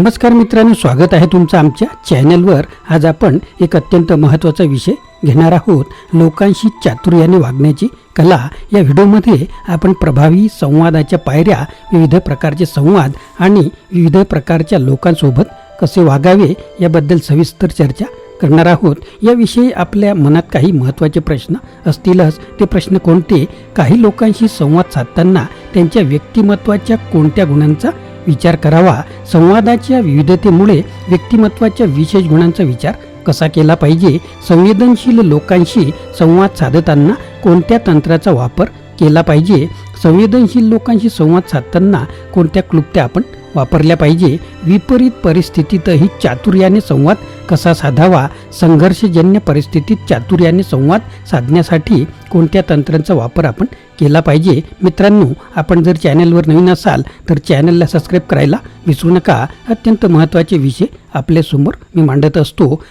नमस्कार मित्रांनो स्वागत आहे तुमचं आमच्या चॅनलवर. आज आपण एक अत्यंत महत्त्वाचा विषय घेणार आहोत. लोकांशी चातुर्याने वागण्याची कला. या व्हिडिओमध्ये आपण प्रभावी संवादाच्या पायऱ्या विविध प्रकारचे संवाद आणि विविध प्रकारच्या लोकांसोबत कसे वागावे याबद्दल सविस्तर चर्चा करणार आहोत. याविषयी आपल्या मनात काही महत्त्वाचे प्रश्न असतीलच. ते प्रश्न कोणते? काही लोकांशी संवाद साधताना त्यांच्या व्यक्तिमत्वाच्या कोणत्या गुणांचा विचार करावा. संवादाच्या विविधतेमुळे व्यक्तिमत्वाच्या विशेष गुणांचा विचार कसा केला पाहिजे? संवेदनशील लोकांशी संवाद साधताना कोणत्या तंत्राचा वापर केला पाहिजे? संवेदनशील लोकांशी संवाद साधताना कोणत्या क्लुप्त्या आपण वापरल्या पाहिजे. विपरीत परिस्थितीतही चातुर्याने संवाद कसा साधावा? संघर्षजन्य परिस्थितीत चातुर्याने संवाद साधण्यासाठी कोणत्या तंत्रांचा वापर आपण केला पाहिजे? मित्रांनो आपण जर चॅनलवर नवीन असाल तर चॅनलला सबस्क्राईब करायला विसरू नका. अत्यंत महत्त्वाचे विषय आपल्यासमोर मी मांडत असतो.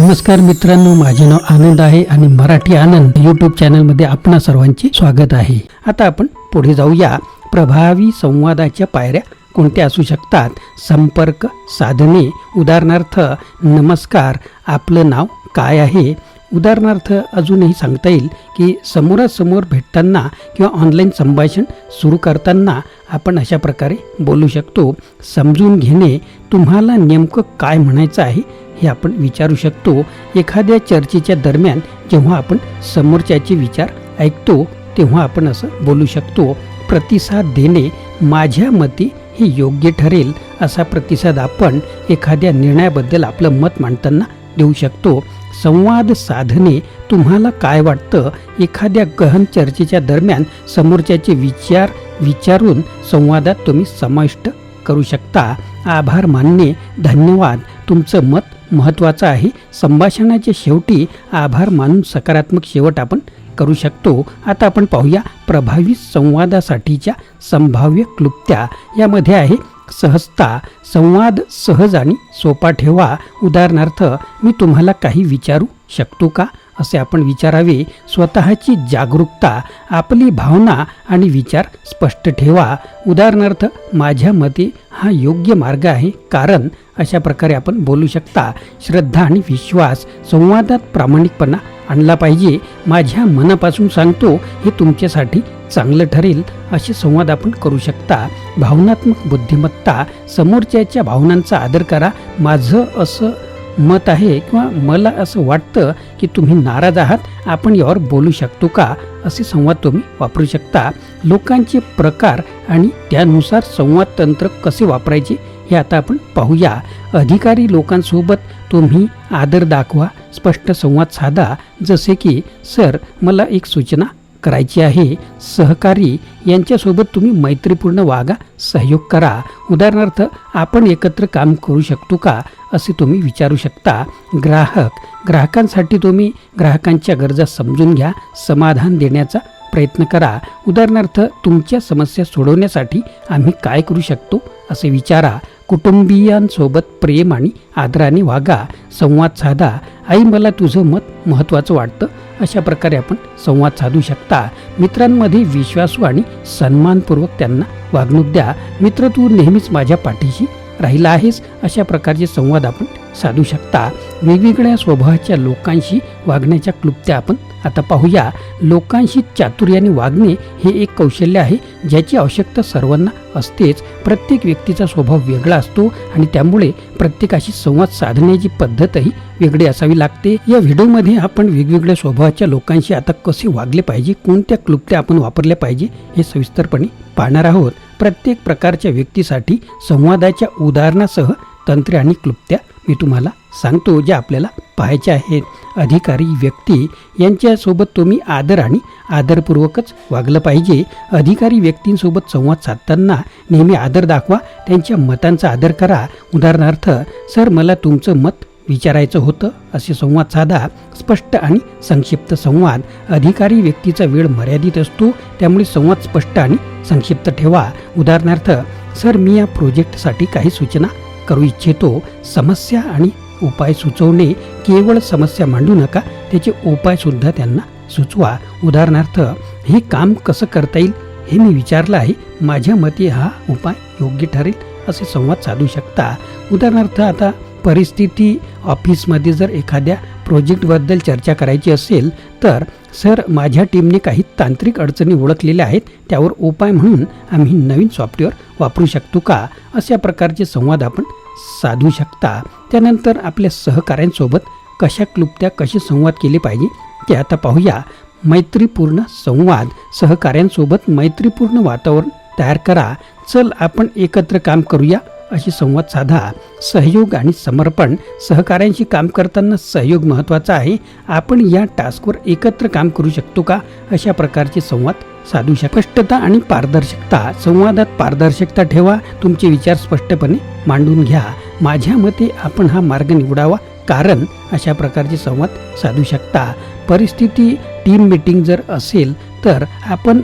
नमस्कार मित्रांनो माझे नाव आनंद आहे आणि मराठी आनंद यूट्यूब चॅनलमध्ये आपणा सर्वांचे स्वागत आहे. आता आपण पुढे जाऊया. प्रभावी संवादाच्या पायऱ्या कोणत्या असू शकतात? संपर्क साधने. उदाहरणार्थ नमस्कार आपलं नाव काय आहे? उदाहरणार्थ अजूनही सांगता येईल की समोरासमोर भेटताना किंवा ऑनलाईन संभाषण सुरू करताना आपण अशा प्रकारे बोलू शकतो. समजून घेणे. तुम्हाला नेमकं काय म्हणायचं आहे? हे आपण विचारू शकतो. एखाद्या चर्चेच्या दरम्यान जेव्हा आपण समोरच्याचे विचार ऐकतो तेव्हा आपण असं बोलू शकतो प्रतिसाद देणे माझ्या मते हे योग्य ठरेल असा प्रतिसाद आपण एखाद्या निर्णयाबद्दल आपलं मत मांडताना देऊ शकतो. संवाद साधणे तुम्हाला काय वाटतं? एखाद्या गहन चर्चेच्या दरम्यान समोरच्याचे विचार विचारून संवादात तुम्ही समाविष्ट करू शकता. आभार मानणे धन्यवाद. तुमचं मत महत्त्वाचं आहे. संभाषणाच्या शेवटी आभार मानून सकारात्मक शेवट आपण करू शकतो. आता आपण पाहूया प्रभावी संवादासाठीच्या संभाव्य क्लुप्त्या. यामध्ये आहे सहजता संवाद सहज आणि सोपा ठेवा. उदाहरणार्थ मी तुम्हाला काही विचारू शकतो का? असे आपण विचारावे स्वतःची जागरूकता आपली भावना आणि विचार स्पष्ट ठेवा. उदाहरणार्थ माझ्या मते हा योग्य मार्ग आहे कारण अशा प्रकारे आपण बोलू शकता. श्रद्धा आणि विश्वास संवादात प्रामाणिकपणा आणला पाहिजे. माझ्या मनापासून सांगतो हे तुमच्यासाठी चांगलं ठरेल असे संवाद आपण करू शकता. भावनात्मक बुद्धिमत्ता समोरच्याच्या भावनांचा आदर करा. माझं असं मत आहे किंवा मला असं वाटतं की तुम्ही नाराज आहात आपण यावर बोलू शकतो का? असे संवाद तुम्ही वापरू शकता. लोकांचे प्रकार आणि त्यानुसार संवाद तंत्र कसे वापरायचे हे आता आपण पाहूया. अधिकारी लोकांसोबत तुम्ही आदर दाखवा स्पष्ट संवाद साधा. जसे की सर मला एक सूचना करायची आहे. सहकारी यांच्यासोबत तुम्ही मैत्रीपूर्ण वागा सहयोग करा. उदाहरणार्थ आपण एकत्र काम करू शकतो का असे तुम्ही विचारू शकता. ग्राहक ग्राहकांसाठी तुम्ही ग्राहकांच्या गरजा समजून घ्या समाधान देण्याचा प्रयत्न करा. उदाहरणार्थ तुमच्या समस्या सोडवण्यासाठी आम्ही काय करू शकतो असे विचारा. कुटुंबियांसोबत प्रेम आणि आदराने वागा संवाद साधा. आई मला तुझं मत महत्त्वाचं वाटतं अशा प्रकारे आपण संवाद साधू शकता. मित्रांमध्ये विश्वासू आणि सन्मानपूर्वक त्यांना वागणूक द्या. मित्र तू नेहमीच माझ्या पाठीशी राहिला आहेस. अशा प्रकारचे संवाद आपण साधू शकता. वेगवेगळ्या स्वभावाच्या लोकांशी वागण्याच्या क्लुप्त्या आपण आता पाहूया लोकांशी चातुर्याने वागणे हे एक कौशल्य आहे ज्याची आवश्यकता सर्वांना असतेच. प्रत्येक व्यक्तीचा स्वभाव वेगळा असतो आणि त्यामुळे प्रत्येकाशी संवाद साधण्याची पद्धतही वेगळी असावी लागते. या व्हिडिओमध्ये आपण वेगवेगळ्या स्वभावाच्या लोकांशी आता कसे वागले पाहिजे कोणत्या क्लुप्त्या आपण वापरल्या पाहिजे हे सविस्तरपणे पाहणार आहोत. प्रत्येक प्रकारच्या व्यक्तीसाठी संवादाच्या उदाहरणासह तंत्रे आणि क्लुप्त्या मी तुम्हाला सांगतो जे आपल्याला पाहायचे आहेत अधिकारी व्यक्ती यांच्यासोबत तुम्ही आदर आणि आदरपूर्वकच वागलं पाहिजे. अधिकारी व्यक्तींसोबत संवाद साधताना नेहमी आदर दाखवा त्यांच्या मतांचा आदर करा. उदाहरणार्थ सर मला तुमचं मत विचारायचं होतं. असे संवाद साधा. स्पष्ट आणि संक्षिप्त संवाद. अधिकारी व्यक्तीचा वेळ मर्यादित असतो. त्यामुळे संवाद स्पष्ट आणि संक्षिप्त ठेवा. उदाहरणार्थ सर मी या प्रोजेक्टसाठी काही सूचना करू इच्छितो समस्या आणि उपाय सुचवणे केवळ समस्या मांडू नका त्याचे उपायसुद्धा त्यांना सुचवा. उदाहरणार्थ हे काम कसं करता येईल हे मी विचारलं आहे. माझ्या मते हा उपाय योग्य ठरेल असे संवाद साधू शकता. उदाहरणार्थ आता परिस्थिती ऑफिसमध्ये जर एखाद्या प्रोजेक्टबद्दल चर्चा करायची असेल तर सर माझ्या टीमने काही तांत्रिक अडचणी ओळखलेल्या आहेत त्यावर उपाय म्हणून आम्ही नवीन सॉफ्टवेअर वापरू शकतो का? अशा प्रकारचे संवाद आपण साधू शकता. त्यानंतर आपल्या सहकाऱ्यांसोबत कशा क्लुप्त्या कसे संवाद केले पाहिजे ते आता पाहूया. मैत्रीपूर्ण संवाद. सहकाऱ्यांसोबत मैत्रीपूर्ण वातावरण तयार करा. चल आपण एकत्र काम करूया. अशी संवाद साधा. सहयोग आणि समर्पण. सहकाऱ्यांशी काम करताना सहयोग महत्त्वाचा आहे. आपण या टास्कवर एकत्र काम करू शकतो का? अशा प्रकारचे संवाद साधू शकता स्पष्टता आणि पारदर्शकता. संवादात पारदर्शकता ठेवा. तुमचे विचार स्पष्टपणे मांडून घ्या. माझ्या मते आपण हा मार्ग निवडावा. कारण अशा प्रकारचे संवाद साधू शकता. परिस्थिती टीम मीटिंग जर असेल तर आपण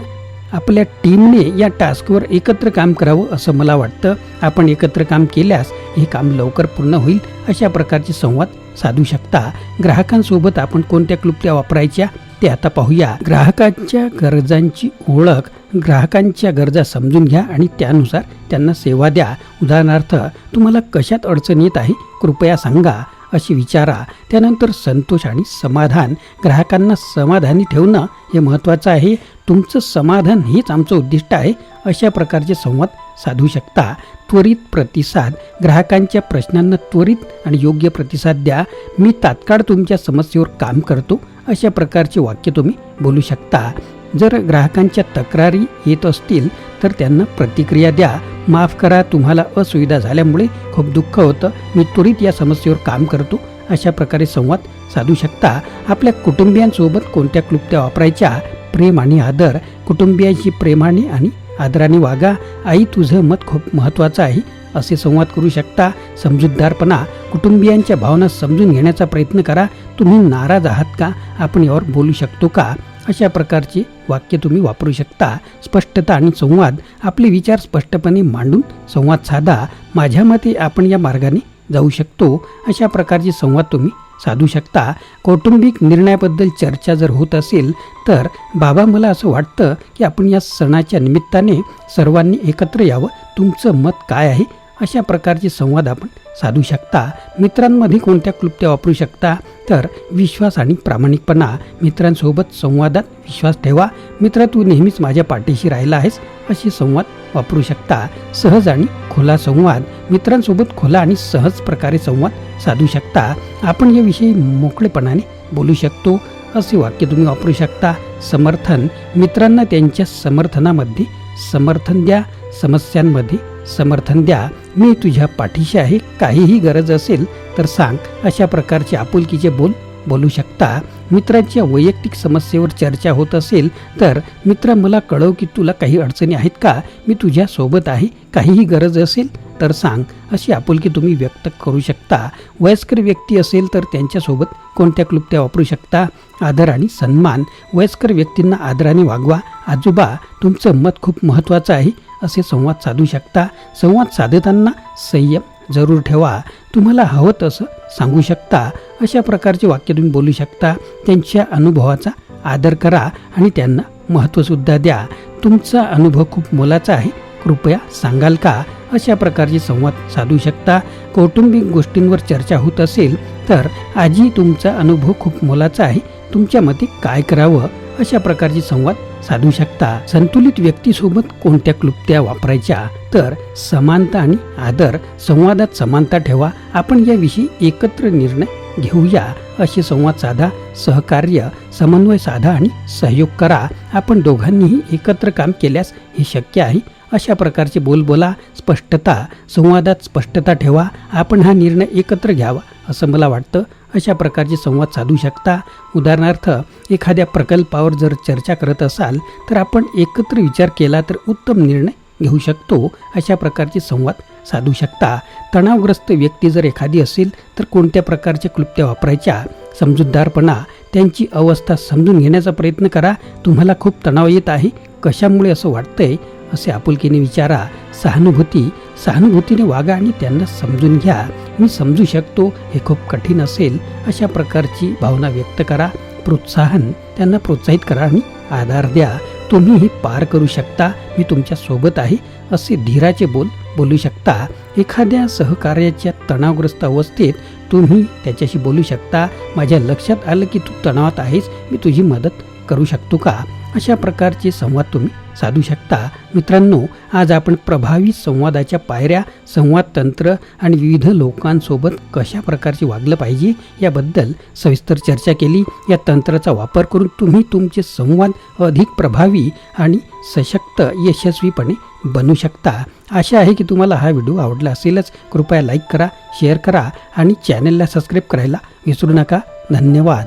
आपल्या टीमने या टास्कवर एकत्र काम करावं असं मला वाटतं. आपण एकत्र काम केल्यास हे काम लवकर पूर्ण होईल. अशा प्रकारचे संवाद साधू शकता. ग्राहकांसोबत आपण कोणत्या क्लुप्त्या वापरायच्या? ते आता पाहूया. ग्राहकांच्या गरजांची ओळख ग्राहकांच्या गरजा समजून घ्या आणि त्यानुसार त्यांना सेवा द्या. उदाहरणार्थ तुम्हाला कशात अडचण येत आहे कृपया सांगा अशी विचारा. त्यानंतर संतोष आणि समाधान. ग्राहकांना समाधानी ठेवणं हे महत्त्वाचं आहे. तुमचं समाधान हेच आमचं उद्दिष्ट आहे. अशा प्रकारचे संवाद साधू शकता. त्वरित प्रतिसाद. ग्राहकांच्या प्रश्नांना त्वरित आणि योग्य प्रतिसाद द्या. मी तात्काळ तुमच्या समस्येवर काम करतो. अशा प्रकारचे वाक्य तुम्ही बोलू शकता. जर ग्राहकांच्या तक्रारी येत असतील तर त्यांना प्रतिक्रिया द्या. माफ करा तुम्हाला असुविधा झाल्यामुळे खूप दुःख होतं. मी त्वरित या समस्येवर काम करतो. अशा प्रकारे संवाद साधू शकता. आपल्या कुटुंबियांसोबत कोणत्या क्लुप्त्या वापरायच्या? प्रेम आणि आदर. कुटुंबियांशी प्रेमाने आणि आदराने वागा. आई तुझं मत खूप महत्त्वाचं आहे. असे संवाद करू शकता. समजूतदारपणा. कुटुंबियांच्या भावना समजून घेण्याचा प्रयत्न करा. तुम्ही नाराज आहात का? आपण यावर बोलू शकतो का? अशा प्रकारचे वाक्य तुम्ही वापरू शकता. स्पष्टता आणि संवाद आपले विचार स्पष्टपणे मांडून संवाद साधा. माझ्या मते आपण या मार्गाने जाऊ शकतो. अशा प्रकारचे संवाद तुम्ही साधू शकता. कौटुंबिक निर्णयाबद्दल चर्चा जर होत असेल तर बाबा मला असं वाटतं की आपण या सणाच्या निमित्ताने सर्वांनी एकत्र यावं. तुमचं मत काय आहे? अशा प्रकारचे संवाद आपण साधू शकता. मित्रांमध्ये कोणत्या क्लुप्त्या वापरू शकता? तर विश्वास आणि प्रामाणिकपणा. मित्रांसोबत संवादात विश्वास ठेवा. मित्र तू नेहमीच माझ्या पाठीशी राहिला आहेस असे संवाद वापरू शकता. सहज आणि खुला संवाद. मित्रांसोबत खुला आणि सहज प्रकारे संवाद साधू शकता. आपण याविषयी मोकळेपणाने बोलू शकतो. असे वाक्य तुम्ही वापरू शकता. समर्थन. मित्रांना त्यांच्या समर्थनामध्ये समर्थन द्या. समस्यांमध्ये समर्थन द्या. मी तुझ्या पाठीशी आहे. काहीही गरज असेल तर सांग. अशा प्रकारचे आपुलकीचे बोल बोलू शकता. मित्राच्या वैयक्तिक समस्येवर चर्चा होत असेल तर मित्र मला कळव की तुला काही अडचणी आहेत का? मी तुझ्या सोबत आहे. काहीही गरज असेल तर सांग. अशी आपुलकी तुम्ही व्यक्त करू शकता. वयस्कर व्यक्ती असेल तर त्यांच्यासोबत कोणत्या क्लुप्त्या वापरू शकता? आदर आणि सन्मान. वयस्कर व्यक्तींना आदराने वागवा. आजोबा तुमचं मत खूप महत्त्वाचं आहे. असे संवाद साधू शकता. संवाद साधताना संयम जरूर ठेवा. तुम्हाला हवं तसं सांगू शकता. अशा प्रकारचे वाक्य तुम्ही बोलू शकता. त्यांच्या अनुभवाचा आदर करा आणि त्यांना महत्त्वसुद्धा द्या. तुमचा अनुभव खूप मोलाचा आहे. कृपया सांगाल का? अशा प्रकारचे संवाद साधू शकता. कौटुंबिक गोष्टींवर चर्चा होत असेल तर आजी तुमचा अनुभव खूप मोलाचा आहे. तुमच्या मते काय करावं? अशा प्रकारचे संवाद साधू शकता. संतुलित व्यक्तीसोबत कोणत्या क्लुप्त्या वापरायच्या? तर समानता आणि आदर संवादात समानता ठेवा. आपण याविषयी एकत्र निर्णय घेऊया. असे संवाद साधा सहकार्य समन्वय साधा आणि सहयोग करा. आपण दोघांनीही एकत्र काम केल्यास हे शक्य आहे. अशा प्रकारचे बोल बोला स्पष्टता संवादात स्पष्टता ठेवा. आपण हा निर्णय एकत्र घ्यावा असं मला वाटतं. अशा प्रकारचे संवाद साधू शकता. उदाहरणार्थ एखाद्या प्रकल्पावर जर चर्चा करत असाल तर आपण एकत्र विचार केला तर उत्तम निर्णय घेऊ शकतो. अशा प्रकारचे संवाद साधू शकता. तणावग्रस्त व्यक्ती जर एखादी असेल तर कोणत्या प्रकारच्या क्लुप्त्या वापरायच्या? समजूतदारपणा. त्यांची अवस्था समजून घेण्याचा प्रयत्न करा. तुम्हाला खूप तणाव येत आहे. कशामुळे असं वाटतंय? असे आपुलकीने विचारा. सहानुभूती सहानुभूतीने वागा आणि त्यांना समजून घ्या. मी समजू शकतो हे खूप कठीण असेल अशा प्रकारची भावना व्यक्त करा. प्रोत्साहन त्यांना प्रोत्साहित करा आणि आधार द्या. तुम्हीही पार करू शकता मी तुमच्यासोबत आहे असे धीराचे बोल बोलू शकता. एखाद्या सहकार्याच्या तणावग्रस्त अवस्थेत तुम्ही त्याच्याशी बोलू शकता. माझ्या लक्षात आलं की तू तणावात आहेस मी तुझी मदत करू शकतो का? अशा प्रकारचे संवाद तुम्ही साधू शकता. मित्रांनो आज आपण प्रभावी संवादाच्या पायऱ्या संवाद तंत्र आणि विविध लोकांसोबत कशा प्रकारचे वागलं पाहिजे याबद्दल सविस्तर चर्चा केली. या तंत्राचा वापर करून तुम्ही तुमचे संवाद अधिक प्रभावी आणि सशक्त यशस्वीपणे बनू शकता. आशा आहे की तुम्हाला हा व्हिडिओ आवडला असेलच. कृपया लाईक करा शेअर करा आणि चॅनलला सबस्क्राईब करायला विसरू नका. धन्यवाद.